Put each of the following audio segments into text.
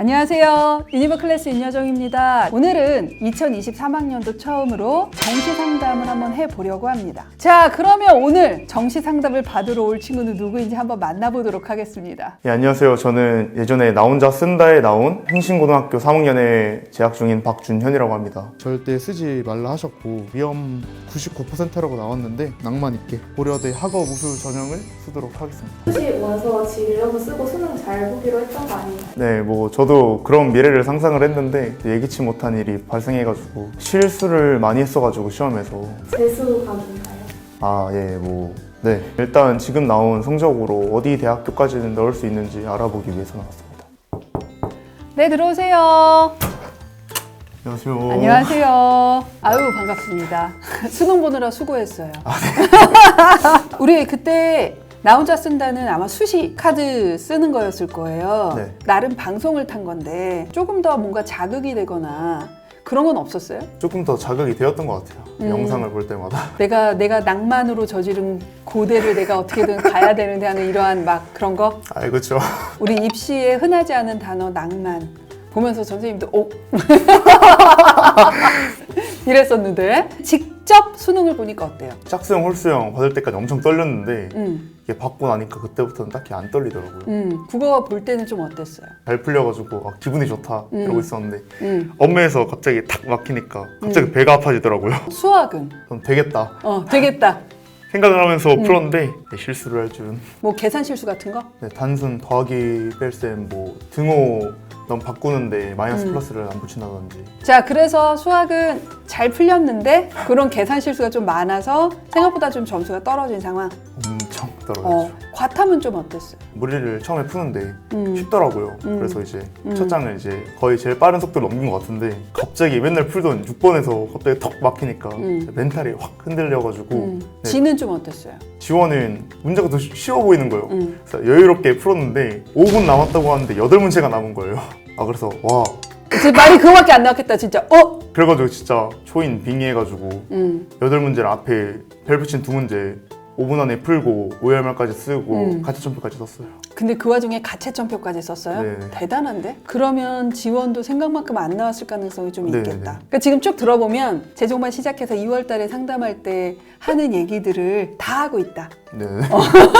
안녕하세요. 유니버 클래스 윤여정입니다. 오늘은 2023학년도 처음으로 정시 상담을 한번 해보려고 합니다. 자, 그러면 오늘 정시 상담을 받으러 올 친구는 누구인지 한번 만나보도록 하겠습니다. 예, 안녕하세요. 저는 예전에 나 혼자 쓴다에 나온 행신고등학교 3학년에 재학 중인 박준현이라고 합니다. 절대 쓰지 말라 하셨고 위험 99%라고 나왔는데 낭만 있게 고려대 학업 우수 전형을 쓰도록 하겠습니다. 혹시 와서 진료부 쓰고 수능 잘 보기로 했던 거 아니에요? 네, 뭐 저도 그런 미래를 상상을 했는데 예기치 못한 일이 발생해가지고 실수를 많이 했어가지고 시험에서 재수 각인가요? 아, 예, 뭐 네. 일단 지금 나온 성적으로 어디 대학교까지는 넣을 수 있는지 알아보기 위해서 나왔습니다. 네, 들어오세요. 안녕하세요. 안녕하세요. 아유, 반갑습니다. 수능 보느라 수고했어요. 우리 그때 나 혼자 쓴다는 아마 수시 카드 쓰는 거였을 거예요. 네. 나름 방송을 탄 건데 조금 더 뭔가 자극이 되거나 그런 건 없었어요? 조금 더 자극이 되었던 것 같아요. 음. 영상을 볼 때마다. 내가 내가 낭만으로 저지른 고대를 내가 어떻게든 가야 되는데 하는 이러한 막 그런 거 아, 그렇죠. 우리 입시에 흔하지 않은 단어 낭만 보면서 선생님도 오 이랬었는데 직 접 수능을 보니까 어때요? 짝수형, 홀수형 받을 때까지 엄청 떨렸는데 음, 이게 받고 나니까 그때부터는 딱히 안 떨리더라고요. 음 국어 볼 때는 좀 어땠어요? 잘 풀려가지고 아, 기분이 좋다 음. 이러고 있었는데 음 업무에서 갑자기 탁 막히니까 갑자기 음. 배가 아파지더라고요. 수학은 그럼 되겠다 어 되겠다. 생각을 하면서 음. 풀었는데 네, 실수를 할 줄은 뭐 계산 실수 같은 거? 네, 단순 더하기 뺄셈 뭐 등호 넌 바꾸는데 마이너스 음. 플러스를 안 붙인다든지 자, 그래서 수학은 잘 풀렸는데 그런 계산 실수가 좀 많아서 생각보다 좀 점수가 떨어진 상황. 어, 떨어졌죠. 과탐은 좀 어땠어요? 무리를 처음에 푸는데 음. 쉽더라고요. 음. 그래서 이제 음. 첫 장을 이제 거의 제일 빠른 속도로 넘긴 것 같은데 갑자기 맨날 풀던 6번에서 갑자기 턱 막히니까 음. 멘탈이 확 흔들려가지고 음. 네, 지는 좀 어땠어요? 지원은 문제가 더 쉬- 쉬워 보이는 거예요. 음. 그래서 여유롭게 풀었는데 5분 남았다고 하는데 8문제가 남은 거예요. 아 그래서 와 지금 말이 그거밖에 안 나왔겠다, 진짜. 어? 그래가지고 진짜 초인 빙의해가지고 음. 8문제를 앞에 별 붙인 두 문제 5분 안에 풀고 오열말까지 쓰고 음. 가채점표까지 썼어요. 근데 그 와중에 가채점표까지 썼어요? 네. 대단한데? 그러면 지원도 생각만큼 안 나왔을 가능성이 좀 네, 있겠다. 네. 그러니까 지금 쭉 들어보면 재종반 시작해서 2월 달에 상담할 때 하는 얘기들을 다 하고 있다. 네.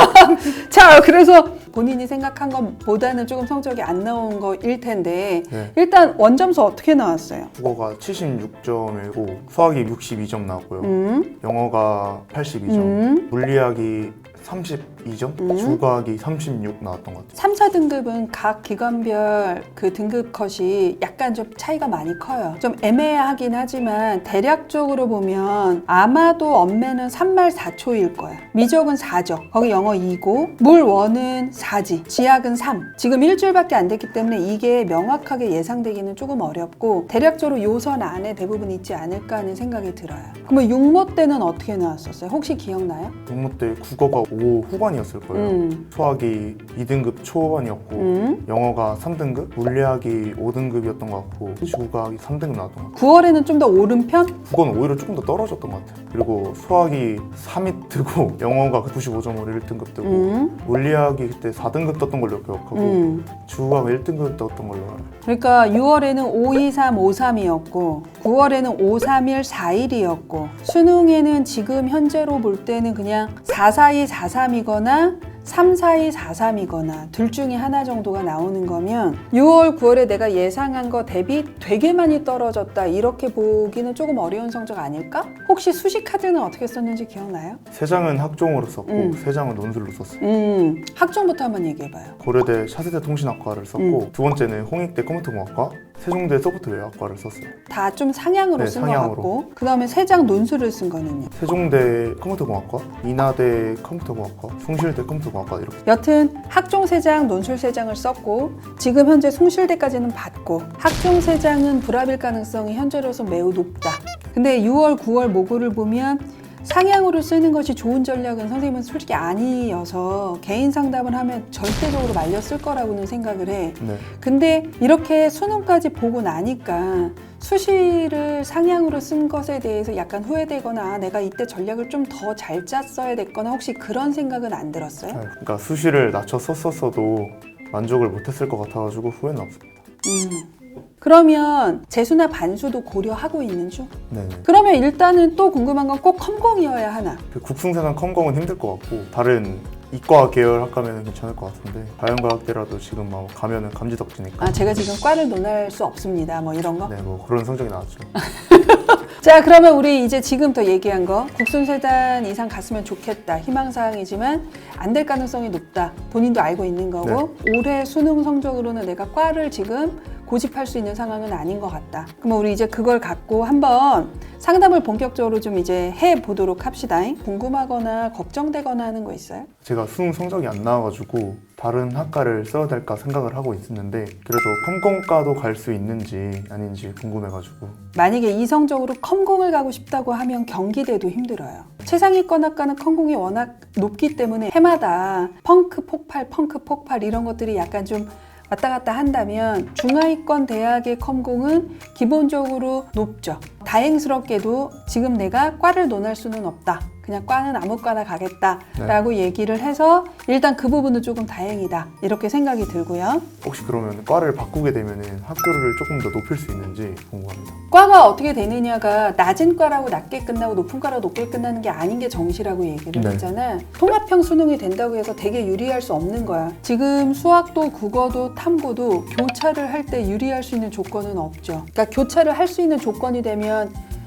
자, 그래서 본인이 생각한 것보다는 조금 성적이 안 나온 거일 텐데 네. 일단 원점수 어떻게 나왔어요? 국어가 76점이고 수학이 62점 나왔고요. 음, 영어가 82점, 음. 물리학이 32점, 음. 주과학이 36 나왔던 것 같아요. 3, 4등급은 각 기관별 그 등급 컷이 약간 좀 차이가 많이 커요. 좀 애매하긴 하지만 대략적으로 보면 아마도 엄매는 3말 4초일 거야. 미적은 4죠. 거기 영어 2고 물 1은 4지. 지학은 3. 지금 일주일밖에 안 됐기 때문에 이게 명확하게 예상되기는 조금 어렵고 대략적으로 요선 안에 대부분 있지 않을까 하는 생각이 들어요. 그러면 육모 때는 어떻게 나왔었어요? 혹시 기억나요? 공모 때 국어가 5 후반이었을 거예요. 음. 수학이 2등급 초반이었고 음. 영어가 3등급, 물리학이 5등급이었던 것 같고 지구과학이 3등급 나왔던 것 같아요. 9월에는 좀 더 오른 편? 국어는 오히려 조금 더 떨어졌던 것 같아요. 그리고 수학이 3위 뜨고 영어가 95점으로 1등급 뜨고 음. 물리학이 그때 4등급 떴던 걸로 기억하고 음. 주과가 1등급 떴던 걸로 알아요. 그러니까 6월에는 523, 53이었고 9월에는 531, 41이었고 수능에는 지금 현재로 볼 때는 그냥 442, 43이거나 342, 43이거나 둘 중에 하나 정도가 나오는 거면 6월, 9월에 내가 예상한 거 대비 되게 많이 떨어졌다 이렇게 보기는 조금 어려운 성적 아닐까? 혹시 수시 카드는 어떻게 썼는지 기억나요? 세 장은 학종으로 썼고 음. 세 장은 논술로 썼어요. 음, 학종부터 한번 얘기해봐요. 고려대 차세대 통신학과를 썼고 음. 두 번째는 홍익대 컴퓨터공학과, 세종대 소프트웨어학과를 썼어요. 다 좀 상향으로 네, 쓴 것 상향으로. 같고 그 다음에 세장 논술을 쓴 거는요. 세종대 컴퓨터공학과, 인하대 컴퓨터공학과, 숭실대 컴퓨터공학과 이렇게 여튼 학종 세장 논술 세장을 썼고 지금 현재 송실대까지는 받고 학종 세장은 불합일 가능성이 현재로서 매우 높다. 근데 6월, 9월 모고를 보면 상향으로 쓰는 것이 좋은 전략은 선생님은 솔직히 아니어서 개인 상담을 하면 절대적으로 말렸을 거라고는 생각을 해. 네. 근데 이렇게 수능까지 보고 나니까 수시를 상향으로 쓴 것에 대해서 약간 후회되거나 아, 내가 이때 전략을 좀 더 잘 짰어야 됐거나 혹시 그런 생각은 안 들었어요? 그러니까 수시를 낮춰 썼었어도 만족을 못했을 것 같아가지고 후회는 없습니다. 음. 그러면 재수나 반수도 고려하고 있는 중? 네네. 그러면 일단은 또 궁금한 건 꼭 컴공이어야 하나? 그 국승사상 컴공은 힘들 것 같고 다른 이과 계열 학과면 괜찮을 것 같은데 자연과학대라도 지금 막 가면은 감지덕지니까 아, 제가 지금 과를 논할 수 없습니다. 뭐 이런 거. 네 뭐 그런 성적이 나왔죠. 자, 그러면 우리 이제 지금부터 얘기한 거 국순세단 이상 갔으면 좋겠다. 희망사항이지만 안 될 가능성이 높다. 본인도 알고 있는 거고 올해 수능 성적으로는 내가 과를 지금 고집할 수 있는 상황은 아닌 것 같다. 그러면 우리 이제 그걸 갖고 한번 상담을 본격적으로 좀 이제 해 보도록 합시다. 궁금하거나 걱정되거나 하는 거 있어요? 제가 수능 성적이 안 나와가지고 다른 학과를 써야 될까 생각을 하고 있었는데 그래도 컴공과도 갈 수 있는지 아닌지 궁금해가지고 만약에 이성적으로 컴공을 가고 싶다고 하면 경기대도 힘들어요. 최상위권 학과는 컴공이 워낙 높기 때문에 해마다 펑크 폭발, 펑크 폭발 이런 것들이 약간 좀 왔다 갔다 한다면 중하위권 대학의 컴공은 기본적으로 높죠. 다행스럽게도 지금 내가 과를 논할 수는 없다. 그냥 과는 아무 과나 가겠다라고 얘기를 해서 일단 그 부분은 조금 다행이다. 이렇게 생각이 들고요. 혹시 그러면 과를 바꾸게 되면은 학교를 조금 더 높일 수 있는지 궁금합니다. 과가 어떻게 되느냐가 낮은 과라고 낮게 끝나고 높은 과라고 높게 끝나는 게 아닌 게 정시라고 얘기를 네. 했잖아. 통합형 수능이 된다고 해서 되게 유리할 수 없는 거야. 지금 수학도 국어도 탐구도 교차를 할 때 유리할 수 있는 조건은 없죠. 그러니까 교차를 할 수 있는 조건이 되면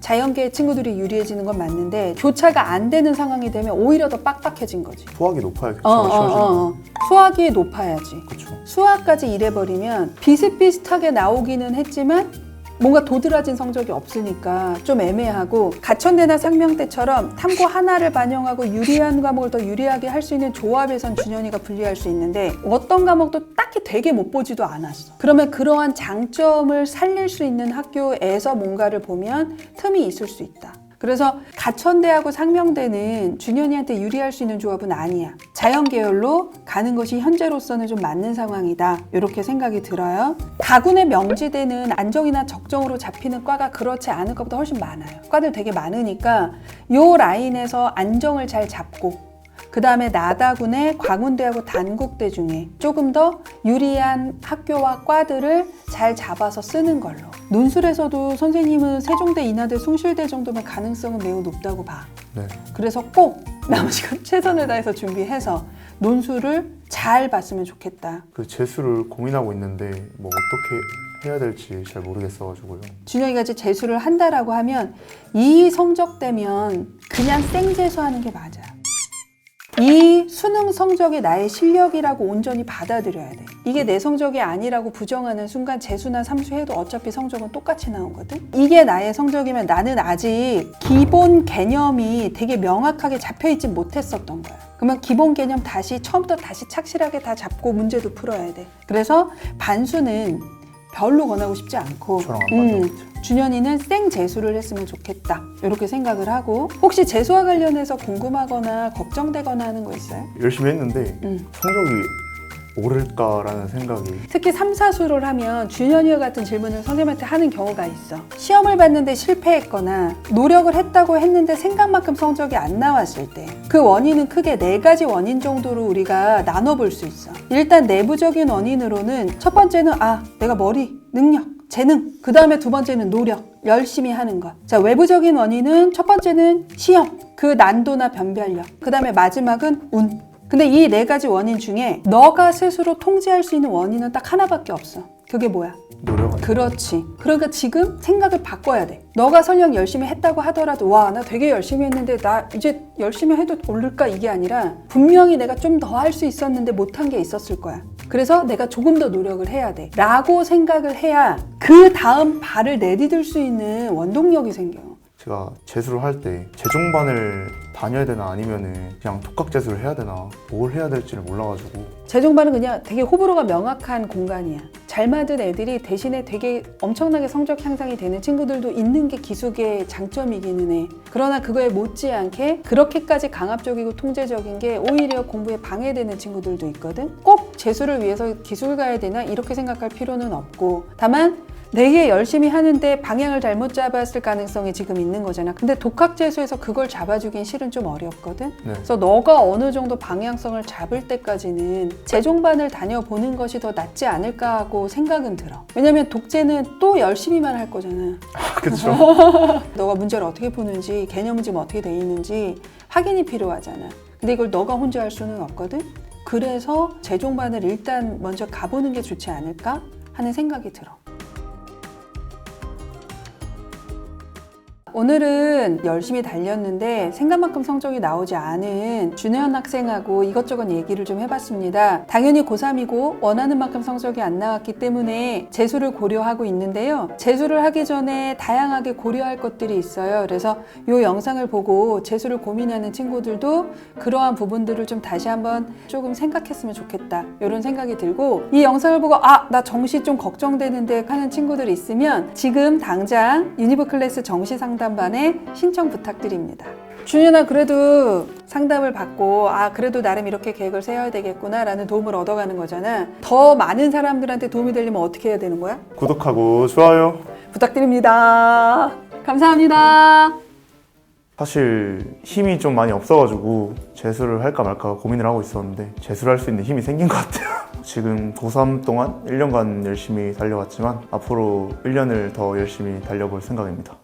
자연계 친구들이 유리해지는 건 맞는데 교차가 안 되는 상황이 되면 오히려 더 빡빡해진 거지. 수학이 높아야 어, 교차가 어, 쉬워지는 어, 어. 수학이 높아야지. 그렇죠. 수학까지 이래버리면 비슷비슷하게 나오기는 했지만 뭔가 도드라진 성적이 없으니까 좀 애매하고 가천대나 상명대처럼 탐구 하나를 반영하고 유리한 과목을 더 유리하게 할 수 있는 조합에선 준현이가 분리할 수 있는데 어떤 과목도 딱히 되게 못 보지도 않았어. 그러면 그러한 장점을 살릴 수 있는 학교에서 뭔가를 보면 틈이 있을 수 있다. 그래서 가천대하고 상명대는 준현이한테 유리할 수 있는 조합은 아니야. 자연 계열로 가는 것이 현재로서는 좀 맞는 상황이다. 이렇게 생각이 들어요. 가군의 명지대는 안정이나 적정으로 잡히는 과가 그렇지 않을 것보다 훨씬 많아요. 과들 되게 많으니까 요 라인에서 안정을 잘 잡고 그 다음에 나다군의 광운대하고 단국대 중에 조금 더 유리한 학교와 과들을 잘 잡아서 쓰는 걸로. 논술에서도 선생님은 세종대, 인하대, 숭실대 정도면 가능성은 매우 높다고 봐. 네. 그래서 꼭 나머지가 최선을 다해서 준비해서 논술을 잘 봤으면 좋겠다. 그 재수를 고민하고 있는데 뭐 어떻게 해야 될지 잘 모르겠어가지고요. 준영이가 이제 재수를 한다라고 하면 이 성적 되면 그냥 생 재수하는 게 맞아. 이 수능 성적이 나의 실력이라고 온전히 받아들여야 돼. 이게 내 성적이 아니라고 부정하는 순간 재수나 삼수해도 어차피 성적은 똑같이 나오거든. 이게 나의 성적이면 나는 아직 기본 개념이 되게 명확하게 잡혀 있지 못했었던 거야. 그러면 기본 개념 다시 처음부터 다시 착실하게 다 잡고 문제도 풀어야 돼. 그래서 반수는 별로 권하고 싶지 않고 저랑 안 맞는. 준현이는 생 재수를 했으면 좋겠다 이렇게 생각을 하고 혹시 재수와 관련해서 궁금하거나 걱정되거나 하는 거 있어요? 열심히 했는데 음. 성적이 오를까라는 생각이 특히 3, 4수를 하면 준현이와 같은 질문을 선생님한테 하는 경우가 있어 시험을 봤는데 실패했거나 노력을 했다고 했는데 생각만큼 성적이 안 나왔을 때 그 원인은 크게 네 가지 원인 정도로 우리가 나눠볼 수 있어 일단 내부적인 원인으로는 첫 번째는 아 내가 머리, 능력 재능, 그 다음에 두 번째는 노력, 열심히 하는 것. 자, 외부적인 원인은 첫 번째는 시험, 그 난도나 변별력. 그 다음에 마지막은 운. 근데 이 네 가지 원인 중에 너가 스스로 통제할 수 있는 원인은 딱 하나밖에 없어. 그게 뭐야? 노력을 그렇지. 그러니까 지금 생각을 바꿔야 돼. 너가 설령 열심히 했다고 하더라도 와, 나 되게 열심히 했는데 나 이제 열심히 해도 오를까 이게 아니라 분명히 내가 좀 더 할 수 있었는데 못한 게 있었을 거야. 그래서 내가 조금 더 노력을 해야 돼. 라고 생각을 해야 그 다음 발을 내디딜 수 있는 원동력이 생겨. 제가 재수를 할 때 재종반을 다녀야 되나 아니면은 그냥 독학 재수를 해야 되나 뭘 해야 될지를 몰라가지고 재종반은 그냥 되게 호불호가 명확한 공간이야. 잘 맞은 애들이 대신에 되게 엄청나게 성적 향상이 되는 친구들도 있는 게 기숙의 장점이기는 해. 그러나 그거에 못지않게 그렇게까지 강압적이고 통제적인 게 오히려 공부에 방해되는 친구들도 있거든. 꼭 재수를 위해서 기술 가야 되나 이렇게 생각할 필요는 없고 다만 되게 열심히 하는데 방향을 잘못 잡았을 가능성이 지금 있는 거잖아. 근데 독학재수에서 그걸 잡아주긴 실은 좀 어렵거든. 네. 그래서 너가 어느 정도 방향성을 잡을 때까지는 재종반을 다녀보는 것이 더 낫지 않을까 하고 생각은 들어. 왜냐면 독재는 또 열심히만 할 거잖아. 그렇죠. 너가 문제를 어떻게 푸는지 개념은 지금 어떻게 돼 있는지 확인이 필요하잖아. 근데 이걸 너가 혼자 할 수는 없거든. 그래서 재종반을 일단 먼저 가보는 게 좋지 않을까 하는 생각이 들어. 오늘은 열심히 달렸는데 생각만큼 성적이 나오지 않은 준현 학생하고 이것저것 얘기를 좀 해봤습니다. 당연히 고3이고 원하는 만큼 성적이 안 나왔기 때문에 재수를 고려하고 있는데요. 재수를 하기 전에 다양하게 고려할 것들이 있어요. 그래서 이 영상을 보고 재수를 고민하는 친구들도 그러한 부분들을 좀 다시 한번 조금 생각했으면 좋겠다. 이런 생각이 들고 이 영상을 보고 아, 나 정시 좀 걱정되는데 하는 친구들이 있으면 지금 당장 유니브 클래스 정시 상담 반에 신청 부탁드립니다. 준현아 그래도 상담을 받고 아 그래도 나름 이렇게 계획을 세워야 되겠구나 라는 도움을 얻어가는 거잖아. 더 많은 사람들한테 도움이 되려면 어떻게 해야 되는 거야? 구독하고 좋아요. 부탁드립니다. 감사합니다. 사실 힘이 좀 많이 없어가지고 재수를 할까 말까 고민을 하고 있었는데 재수를 할 수 있는 힘이 생긴 것 같아요. 지금 고3 동안 1년간 열심히 달려왔지만 앞으로 1년을 더 열심히 달려볼 생각입니다.